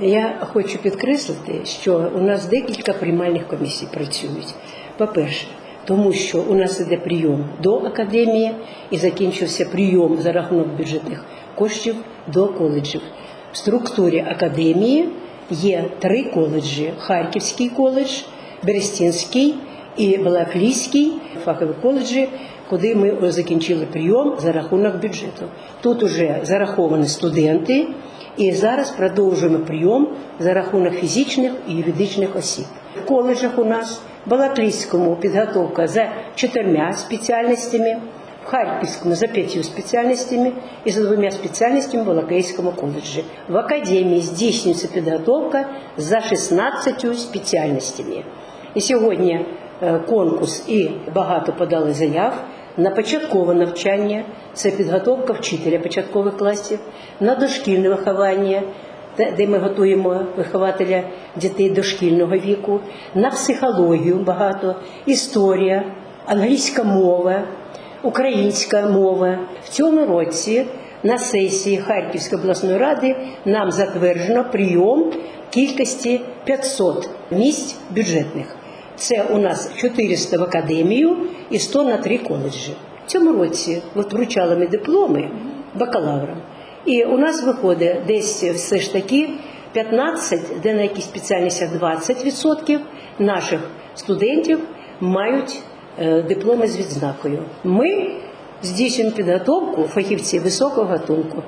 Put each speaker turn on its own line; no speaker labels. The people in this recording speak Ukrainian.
Я хочу підкреслити, що у нас декілька приймальних комісій працюють. По-перше, тому що у нас іде прийом до академії і закінчився прийом за рахунок бюджетних коштів до коледжів. В структурі академії є три коледжі: Харківський коледж, Берестінський і Балаклійський фахові коледжі, куди ми закінчили прийом за рахунок бюджету. Тут уже зараховані студенти, і зараз продовжуємо прийом за рахунок фізичних і юридичних осіб. В коледжах у нас в Балаклійському підготовка за чотирма спеціальностями, в Харківському за п'ятью спеціальностями і за двома спеціальностями в Балаклійському коледжі. В академії здійснюється підготовка за 16 спеціальностями. І сьогодні е, конкурс і багато подали заяв на початкове навчання, це підготовка вчителя початкових класів, на дошкільне виховання, де ми готуємо вихователя дітей дошкільного віку, на психологію багато, історія, англійська мова, українська мова. В цьому році на сесії Харківської обласної ради нам затверджено прийом кількості 500 місць бюджетних. Це у нас 400 в академію і 100 на три коледжі. В цьому році от вручали ми дипломи бакалаврам. І у нас виходить десь все ж таки 15, де на якісь спеціальностях 20% наших студентів мають е, дипломи з відзнакою. Ми здійснюємо підготовку фахівців високого гатунку.